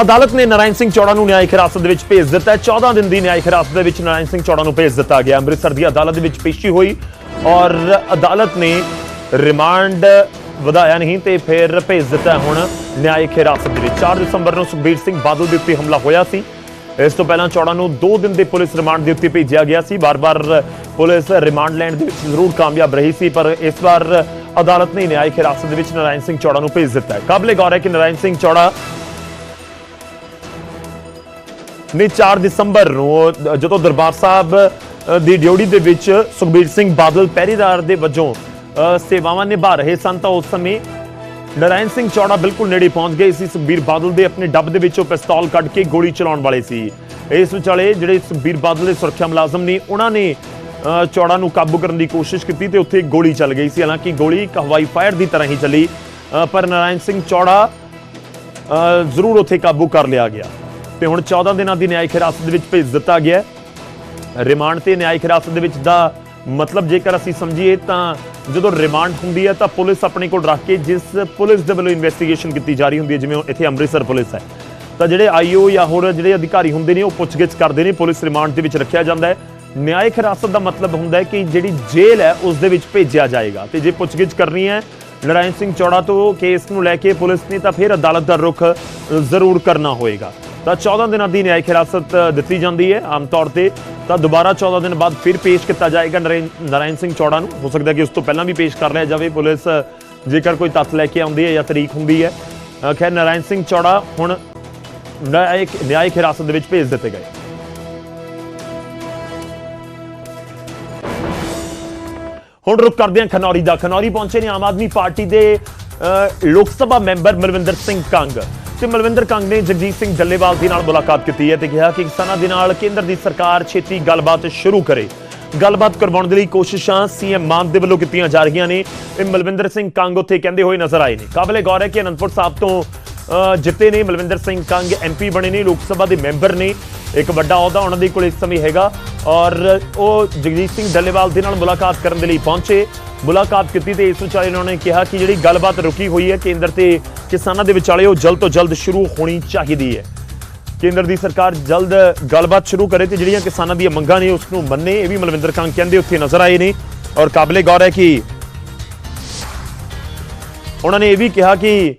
ਅਦਾਲਤ ਨੇ ਨਾਰਾਇਣ ਸਿੰਘ ਚੌੜਾ ਨੂੰ ਨਿਆਇਕ ਹਿਰਾਸਤ ਦੇ ਵਿੱਚ ਭੇਜ ਦਿੱਤਾ ਹੈ। 14 ਦਿਨ ਦੀ ਨਿਆਇਕ ਹਿਰਾਸਤ ਦੇ ਵਿੱਚ ਨਾਰਾਇਣ ਸਿੰਘ ਚੌੜਾ ਨੂੰ ਭੇਜ ਦਿੱਤਾ ਗਿਆ। ਅੰਮ੍ਰਿਤਸਰ ਦੀ ਅਦਾਲਤ ਦੇ ਵਿੱਚ ਪੇਸ਼ੀ ਹੋਈ ਔਰ ਅਦਾਲਤ ਨੇ ਰਿਮਾਂਡ ਵਧਾਇਆ ਨਹੀਂ ਤੇ ਫਿਰ ਭੇਜ ਦਿੱਤਾ ਹੁਣ ਨਿਆਇਕ ਹਿਰਾਸਤ ਦੇ ਵਿੱਚ। 4 ਦਸੰਬਰ ਨੂੰ ਸੁਖਬੀਰ ਸਿੰਘ ਬਾਦਲ ਦੇ ਉੱਤੇ ਹਮਲਾ ਹੋਇਆ ਸੀ। ਇਸ ਤੋਂ ਪਹਿਲਾਂ ਚੌੜਾ ਨੂੰ 2 ਦਿਨ ਦੇ ਪੁਲਿਸ ਰਿਮਾਂਡ ਦੇ ਉੱਤੇ ਭੇਜਿਆ ਗਿਆ ਸੀ। ਬਾਰ-ਬਾਰ ਪੁਲਿਸ ਰਿਮਾਂਡ ਲੈਣ ਦੇ ਵਿੱਚ ਜ਼ਰੂਰ ਕਾਮਯਾਬ ਰਹੀ ਸੀ, ਪਰ ਇਸ ਵਾਰ ਅਦਾਲਤ ਨੇ ਨਿਆਇਕ ਹਿਰਾਸਤ ਦੇ ਵਿੱਚ ਨਾਰਾਇਣ ਸਿੰਘ ਚੌੜਾ ਨੂੰ ਭੇਜ ਦਿੱਤਾ ਹੈ। ਕਾਬਲੇ ਗੌਰ ਹੈ ਕਿ ਨਾਰਾਇਣ ਸਿੰਘ ਚੌੜਾ ਨੇ 4 ਦਸੰਬਰ ਨੂੰ ਜਦੋਂ ਦਰਬਾਰ ਸਾਹਿਬ ਦੀ ਡਿਊਟੀ ਦੇ ਵਿੱਚ ਸੁਖਬੀਰ ਸਿੰਘ ਬਾਦਲ ਪਹਿਰੇਦਾਰ ਦੇ ਵਜੋਂ ਸੇਵਾਵਾਂ ਨਿਭਾ ਰਹੇ ਸਨ, ਤਾਂ ਉਸ ਸਮੇਂ ਨਰਾਇਣ ਸਿੰਘ ਚੌੜਾ ਬਿਲਕੁਲ ਨੇੜੇ ਪਹੁੰਚ ਗਏ ਸੀ। ਸੁਖਬੀਰ ਬਾਦਲ ਦੇ ਆਪਣੇ ਡੱਬ ਦੇ ਵਿੱਚੋਂ ਪਿਸਤੌਲ ਕੱਢ ਕੇ ਗੋਲੀ ਚਲਾਉਣ ਵਾਲੇ ਸੀ। ਇਸ ਵਿਚਾਲੇ ਜਿਹੜੇ ਸੁਖਬੀਰ ਬਾਦਲ ਦੇ ਸੁਰੱਖਿਆ ਮੁਲਾਜ਼ਮ ਨੇ, ਉਹਨਾਂ ਨੇ ਚੌੜਾ ਨੂੰ ਕਾਬੂ ਕਰਨ ਦੀ ਕੋਸ਼ਿਸ਼ ਕੀਤੀ ਤੇ ਉੱਥੇ ਗੋਲੀ ਚੱਲ ਗਈ ਸੀ। ਹਾਲਾਂਕਿ ਗੋਲੀ ਇੱਕ ਹਵਾਈ ਫਾਇਰ ਦੀ ਤਰ੍ਹਾਂ ਹੀ ਚੱਲੀ ਪਰ ਨਰਾਇਣ ਸਿੰਘ ਚੌੜਾ ਜ਼ਰੂਰ ਉੱਥੇ ਕਾਬੂ ਕਰ ਲਿਆ ਗਿਆ। ਤੇ ਹੁਣ 14 ਦਿਨਾਂ ਦੀ ਨਿਆਇਕ ਹਿਰਾਸਤ ਦੇ ਵਿੱਚ ਭੇਜ ਦਿੱਤਾ ਗਿਆ ਰਿਮਾਂਡ ਤੇ ਨਿਆਇਕ ਹਿਰਾਸਤ ਦੇ ਵਿੱਚ ਦਾ ਮਤਲਬ ਜੇਕਰ ਅਸੀਂ ਸਮਝੀਏ ਤਾਂ ਜਦੋਂ ਰਿਮਾਂਡ ਹੁੰਦੀ ਹੈ ਤਾਂ ਪੁਲਿਸ ਆਪਣੇ ਕੋਲ ਰੱਖ ਕੇ ਜਿਸ ਪੁਲਿਸ ਦੇ ਵੱਲੋਂ ਇਨਵੈਸਟੀਗੇਸ਼ਨ ਕੀਤੀ ਜਾ ਰਹੀ ਹੁੰਦੀ ਹੈ, ਜਿਵੇਂ ਇੱਥੇ ਅੰਮ੍ਰਿਤਸਰ ਪੁਲਿਸ ਹੈ। ਤਾਂ ਜਿਹੜੇ ਆਈਓ ਜਾਂ ਹੋਰ ਜਿਹੜੇ ਅਧਿਕਾਰੀ ਹੁੰਦੇ ਨੇ, ਉਹ ਪੁੱਛਗਿੱਛ ਕਰਦੇ ਨੇ, ਪੁਲਿਸ ਰਿਮਾਂਡ ਦੇ ਵਿੱਚ ਰੱਖਿਆ ਜਾਂਦਾ ਹੈ। ਨਿਆਇਕ ਹਿਰਾਸਤ ਦਾ ਮਤਲਬ ਹੁੰਦਾ ਹੈ ਕਿ ਜਿਹੜੀ ਜੇਲ੍ਹ ਹੈ, ਉਸ ਦੇ ਵਿੱਚ ਭੇਜਿਆ ਜਾਏਗਾ। ਤੇ ਜੇ ਪੁੱਛਗਿੱਛ ਕਰਨੀ ਹੈ ਨਰਾਇਣ ਸਿੰਘ ਚੌੜਾ ਤੋਂ ਕੇਸ ਨੂੰ ਲੈ ਕੇ ਪੁਲਿਸ ਨੇ ਤਾਂ ਫਿਰ ਅਦਾਲਤ ਦਾ ਰੁਖ ਜ਼ਰੂਰ ਕਰਨਾ ਹੋਏਗਾ। ਤਾਂ 14 ਦਿਨਾਂ ਦੀ ਨਿਆਇਕ ਹਿਰਾਸਤ ਦਿੱਤੀ ਜਾਂਦੀ ਹੈ ਆਮ ਤੌਰ ਤੇ। ਤਾਂ ਦੁਬਾਰਾ 14 ਦਿਨ ਬਾਅਦ ਫਿਰ ਪੇਸ਼ ਕੀਤਾ ਜਾਏਗਾ ਨਰੇਨ- ਨਰਾਇਣ ਸਿੰਘ ਚੌੜਾ ਨੂੰ। ਹੋ ਸਕਦਾ ਕਿ ਉਸ ਤੋਂ ਪਹਿਲਾਂ ਵੀ ਪੇਸ਼ ਕਰ ਲਿਆ ਜਾਵੇ। ਪੁਲਿਸ ਜੇਕਰ ਕੋਈ ਤੱਥ ਲੈ ਕੇ ਆਉਂਦੀ ਹੈ ਜਾਂ ਤਰੀਕ ਹੁੰਦੀ ਹੈ ਖੈਰ ਨਰਾਇਣ ਸਿੰਘ ਚੌੜਾ ਹੁਣ ਨਿਆਇਕ ਨਿਆਇਕ ਹਿਰਾਸਤ ਦੇ ਵਿੱਚ ਭੇਜ ਦਿੱਤੇ ਗਏ। ਹੁਣ ਰੁਕ ਕਰਦੇ ਹਾਂ ਖਨੌਰੀ ਦਾ। ਖਨੌਰੀ ਪਹੁੰਚੇ ਨੇ ਆਮ ਆਦਮੀ ਪਾਰਟੀ ਦੇ ਲੋਕ ਸਭਾ ਮੈਂਬਰ ਮਲਵਿੰਦਰ ਸਿੰਘ ਕੰਗ ਤੇ ਮਲਵਿੰਦਰ ਕੰਗ ਨੇ ਜਗਜੀਤ ਸਿੰਘ ਡੱਲੇਵਾਲ ਦੇ ਨਾਲ ਮੁਲਾਕਾਤ ਕੀਤੀ ਹੈ ਤੇ ਕਿਹਾ ਕਿ ਕਿਸਾਨਾਂ ਦੇ ਨਾਲ ਕੇਂਦਰ ਦੀ ਸਰਕਾਰ ਛੇਤੀ ਗੱਲਬਾਤ ਸ਼ੁਰੂ ਕਰੇ। ਗੱਲਬਾਤ ਕਰਵਾਉਣ ਦੇ ਲਈ ਕੋਸ਼ਿਸ਼ਾਂ ਸੀਐਮ ਮਾਨ ਦੇ ਵੱਲੋਂ ਕੀਤੀਆਂ ਜਾ ਰਹੀਆਂ ਨੇ ਇਹ ਮਲਵਿੰਦਰ ਸਿੰਘ ਕੰਗ ਉੱਥੇ ਕਹਿੰਦੇ ਹੋਏ ਨਜ਼ਰ ਆਏ ਨੇ। ਕਾਬਲੇ ਗੌਰ ਹੈ ਕਿ ਅਨੰਦਪੁਰ ਸਾਹਿਬ ਤੋਂ ਜਿੱਤੇ ਨੇ ਮਲਵਿੰਦਰ ਸਿੰਘ ਕੰਗ ਐਮਪੀ ਬਣੇ ਨੇ, ਲੋਕ ਸਭਾ ਦੇ ਮੈਂਬਰ ਨੇ। ਇੱਕ ਵੱਡਾ ਅਹੁਦਾ ਉਹਨਾਂ ਦੇ ਕੋਲ ਇਸ ਸਮੇਂ ਹੈਗਾ ਔਰ ਉਹ ਜਗਜੀਤ ਸਿੰਘ ਡੱਲੇਵਾਲ ਦੇ ਨਾਲ ਮੁਲਾਕਾਤ ਕਰਨ ਦੇ ਲਈ ਪਹੁੰਚੇ। ਮੁਲਾਕਾਤ ਕੀਤੀ ਤੇ ਇਸ ਵਿਚਾਲੇ ਉਹਨਾਂ ਨੇ ਕਿਹਾ ਕਿ ਜਿਹੜੀ ਗੱਲਬਾਤ ਰੁਕੀ ਹੋਈ ਹੈ, ਕੇਂਦਰ ਤੇ ਕਿਸਾਨਾਂ ਦੇ ਵਿਚਾਲੇ ਉਹ ਜਲਦ ਤੋਂ ਜਲਦ ਸ਼ੁਰੂ ਹੋਣੀ ਚਾਹੀਦੀ ਹੈ। ਕੇਂਦਰ ਦੀ ਸਰਕਾਰ ਜਲਦ ਗੱਲਬਾਤ ਸ਼ੁਰੂ ਕਰੇ ਤੇ ਜਿਹੜੀਆਂ ਕਿਸਾਨਾਂ ਦੀਆਂ ਮੰਗਾਂ ਨੇ ਉਸ ਨੂੰ ਮੰਨੇ, ਇਹ ਵੀ ਮਲਵਿੰਦਰ ਕੰਗ ਕਹਿੰਦੇ ਉੱਥੇ ਨਜ਼ਰ ਆਏ ਨੇ ਔਰ ਕਾਬਲੇ ਗੌਰ ਹੈ ਕਿ ਉਹਨਾਂ ਨੇ ਇਹ ਵੀ ਕਿਹਾ ਕਿ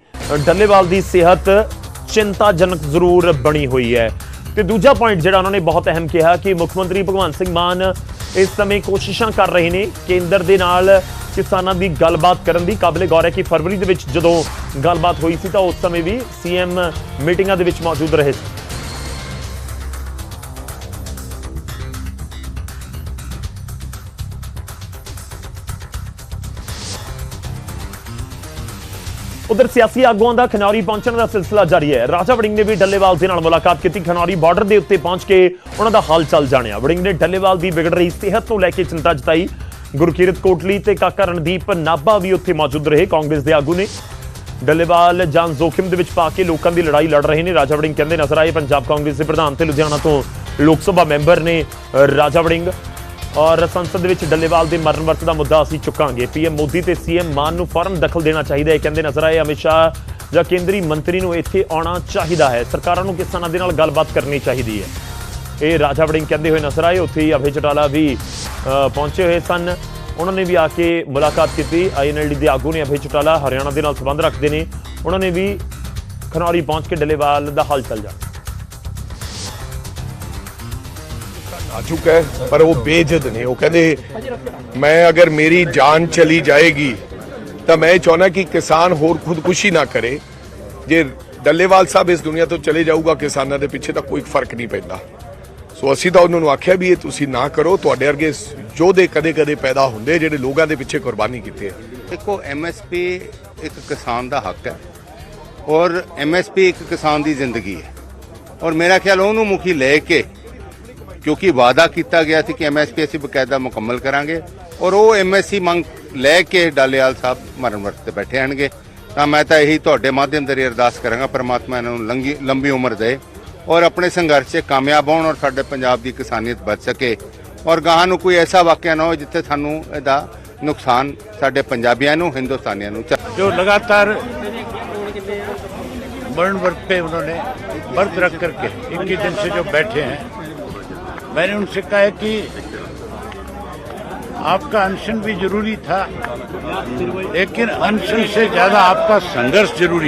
ਡੱਲੇਵਾਲ ਦੀ ਸਿਹਤ ਚਿੰਤਾਜਨਕ ਜ਼ਰੂਰ ਬਣੀ ਹੋਈ ਹੈ। ਤੇ ਦੂਜਾ ਪੁਆਇੰਟ ਜਿਹੜਾ ਉਹਨਾਂ ਨੇ ਬਹੁਤ ਅਹਿਮ ਕਿਹਾ ਕਿ ਮੁੱਖ ਮੰਤਰੀ ਭਗਵੰਤ ਸਿੰਘ ਮਾਨ ਇਸ ਸਮੇਂ ਕੋਸ਼ਿਸ਼ਾਂ ਕਰ ਰਹੇ ਨੇ ਕੇਂਦਰ ਦੇ ਨਾਲ ਕਿਸਾਨਾਂ ਦੀ ਗੱਲਬਾਤ ਕਰਨ ਦੀ ਕਾਬਲੇ ਗੌਰ ਹੈ ਕਿ ਫਰਵਰੀ ਦੇ ਵਿੱਚ ਜਦੋਂ ਗੱਲਬਾਤ ਹੋਈ ਸੀ ਤਾਂ ਉਸ ਸਮੇਂ ਵੀ ਸੀਐਮ ਮੀਟਿੰਗਾਂ ਦੇ ਵਿੱਚ ਮੌਜੂਦ ਰਹੇ ਸੀ। ਉਧਰ ਸਿਆਸੀ ਆਗੂਆਂ ਦਾ ਖਨੌਰੀ ਪਹੁੰਚਣ ਦਾ ਸਿਲਸਿਲਾ ਜਾਰੀ ਹੈ। ਰਾਜਾ ਵੜਿੰਗ ਨੇ ਵੀ ਡੱਲੇਵਾਲ ਦੇ ਨਾਲ ਮੁਲਾਕਾਤ ਕੀਤੀ। ਖਨੌਰੀ ਬਾਰਡਰ ਦੇ ਉੱਤੇ ਪਹੁੰਚ ਕੇ ਉਹਨਾਂ ਦਾ ਹਾਲ ਚਾਲ ਜਾਣਿਆ। ਵੜਿੰਗ ਨੇ ਡੱਲੇਵਾਲ ਦੀ ਵਿਗੜ ਰਹੀ ਸਿਹਤ ਨੂੰ ਲੈ ਕੇ ਚਿੰਤਾ ਜਤਾਈ। ਗੁਰਕੀਰਤ ਕੋਟਲੀ ਤੇ ਕਾਕਾ ਰਣਦੀਪ ਨਾਭਾ ਵੀ ਉੱਥੇ ਮੌਜੂਦ ਰਹੇ। ਕਾਂਗਰਸ ਦੇ ਆਗੂ ਨੇ ਡੱਲੇਵਾਲ ਜਾਨ ਜ਼ੋਖਿਮ ਦੇ ਵਿੱਚ ਪਾ ਕੇ ਲੋਕਾਂ ਦੀ ਲੜਾਈ ਲੜ ਰਹੇ ਨੇ। ਰਾਜਾ ਵੜਿੰਗ ਕਹਿੰਦੇ ਨਜ਼ਰ ਆਏ, ਪੰਜਾਬ ਕਾਂਗਰਸ ਦੇ ਪ੍ਰਧਾਨ ਤੇ ਲੁਧਿਆਣਾ ਤੋਂ ਲੋਕ ਸਭਾ ਮੈਂਬਰ ਨੇ ਰਾਜਾ ਵੜਿੰਗ। ਔਰ ਸੰਸਦ ਵਿੱਚ ਡੱਲੇਵਾਲ ਦੇ ਮਰਨ ਵਰਤ ਦਾ ਮੁੱਦਾ ਅਸੀਂ ਚੁੱਕਾਂਗੇ। ਪੀਐਮ ਮੋਦੀ ਤੇ ਸੀਐਮ ਮਾਨ ਨੂੰ ਫੌਰਨ ਦਖਲ ਦੇਣਾ ਚਾਹੀਦਾ ਹੈ, ਕਹਿੰਦੇ ਨਜ਼ਰ ਆਏ ਅਮਿਤ ਸ਼ਾਹ ਜਾਂ ਕੇਂਦਰੀ ਮੰਤਰੀ ਨੂੰ ਇੱਥੇ ਆਉਣਾ ਚਾਹੀਦਾ ਹੈ। ਸਰਕਾਰਾਂ ਨੂੰ ਕਿਸਾਨਾਂ ਦੇ ਨਾਲ ਗੱਲਬਾਤ ਕਰਨੀ ਚਾਹੀਦੀ ਹੈ? ਇਹ ਰਾਜਾ ਵੜਿੰਗ ਕਹਿੰਦੇ ਹੋਏ ਨਜ਼ਰ ਆਏ, ਉੱਥੇ ਹੀ ਅਭੇ ਚਟਾਲਾ ਵੀ ਪਹੁੰਚੇ ਹੋਏ ਸਨ। ਉਹਨਾਂ ਨੇ ਵੀ ਆ ਕੇ ਮੁਲਾਕਾਤ ਕੀਤੀ। ਆਈਐਨਐਲਡੀ ਦੇ ਆਗੂ ਨੇ ਅਭੇ ਚਟਾਲਾ ਹਰਿਆਣਾ ਦੇ ਨਾਲ ਸੰਬੰਧ ਰੱਖਦੇ ਨੇ। ਉਹਨਾਂ ਨੇ ਵੀ ਖਨੌਰੀ ਪਹੁੰਚ ਕੇ ਡੱਲੇਵਾਲ ਦਾ ਹਾਲ ਚਾਲ ਜਾਣਿਆ। ਚੁੱਕਾ ਹੈ, ਪਰ ਉਹ ਬੇਜਦ ਨੇ। ਉਹ ਕਹਿੰਦੇ, ਮੈਂ ਅਗਰ ਮੇਰੀ ਜਾਨ ਚਲੀ ਜਾਏਗੀ, ਤਾਂ ਮੈਂ ਚਾਹੁੰਦਾ ਕਿ ਕਿਸਾਨ ਹੋਰ ਖੁਦਕੁਸ਼ੀ ਨਾ ਕਰੇ। ਜੇ ਡੱਲੇਵਾਲ ਸਾਹਿਬ ਇਸ ਦੁਨੀਆ ਤੋਂ ਚਲੇ ਜਾਊਗਾ, ਕਿਸਾਨਾਂ ਦੇ ਪਿੱਛੇ ਤਾਂ ਕੋਈ ਫ਼ਰਕ ਨਹੀਂ ਪੈਂਦਾ। ਸੋ ਅਸੀਂ ਤਾਂ ਉਹਨਾਂ ਨੂੰ ਆਖਿਆ ਵੀ ਇਹ ਤੁਸੀਂ ਨਾ ਕਰੋ, ਤੁਹਾਡੇ ਵਰਗੇ ਯੋਧੇ ਕਦੇ-ਕਦੇ ਪੈਦਾ ਹੁੰਦੇ, ਜਿਹੜੇ ਲੋਕਾਂ ਦੇ ਪਿੱਛੇ ਕੁਰਬਾਨੀ ਕੀਤੀ ਹੈ ਦੇਖੋ ਐਮਐਸਪੀ ਇੱਕ ਕਿਸਾਨ ਦਾ ਹੱਕ ਹੈ, ਔਰ ਐਮਐਸਪੀ ਇੱਕ ਕਿਸਾਨ ਦੀ ਜ਼ਿੰਦਗੀ ਹੈ। ਔਰ ਮੇਰਾ ਖਿਆਲ ਉਹਨੂੰ ਮੁਖੀ ਲੈ ਕੇ ਕਿਉਂਕਿ ਵਾਅਦਾ ਕੀਤਾ ਗਿਆ ਸੀ ਕਿ ਐਮਐਸਪੀ ਅਸੀਂ ਬਕਾਇਦਾ ਮੁਕੰਮਲ ਕਰਾਂਗੇ ਔਰ ਉਹ ਐਮਐਸਸੀ ਮੰਗ ਲੈ ਕੇ ਡਾਲੇਵਾਲ ਸਾਹਿਬ ਮਰਨ ਵਰਤ ਤੇ ਬੈਠੇ ਆਣਗੇ ਤਾਂ ਮੈਂ ਤਾਂ ਇਹੀ ਤੁਹਾਡੇ ਮਾਧਿਅਮ ਦੇ ਰਾਹੀਂ ਅਰਦਾਸ ਕਰਾਂਗਾ ਪਰਮਾਤਮਾ ਇਹਨਾਂ ਨੂੰ ਲੰਗੀ ਲੰਬੀ ਉਮਰ ਦੇ ਔਰ ਆਪਣੇ ਸੰਘਰਸ਼ 'ਚ ਕਾਮਯਾਬ ਹੋਣ ਔਰ ਸਾਡੇ ਪੰਜਾਬ ਦੀ ਕਿਸਾਨੀਅਤ ਬਚ ਸਕੇ ਔਰ ਗਾਹਾਂ ਨੂੰ ਕੋਈ ਐਸਾ ਵਾਕਿਆ ਨਾ ਹੋਵੇ ਜਿੱਥੇ ਸਾਨੂੰ ਇਹਦਾ ਨੁਕਸਾਨ ਸਾਡੇ ਪੰਜਾਬੀਆਂ ਨੂੰ ਹਿੰਦੁਸਤਾਨੀਆਂ ਨੂੰ ਝੱਲ- ਜੋ ਲਗਾਤਾਰ बर्न वर्क पे उन्होंने व्रत रख करके इक्कीस दिन से जो बैठे हैं मैंने उनसे कहा है कि आपका अनशन भी जरूरी था लेकिन अनशन से ज्यादा आपका संघर्ष जरूरी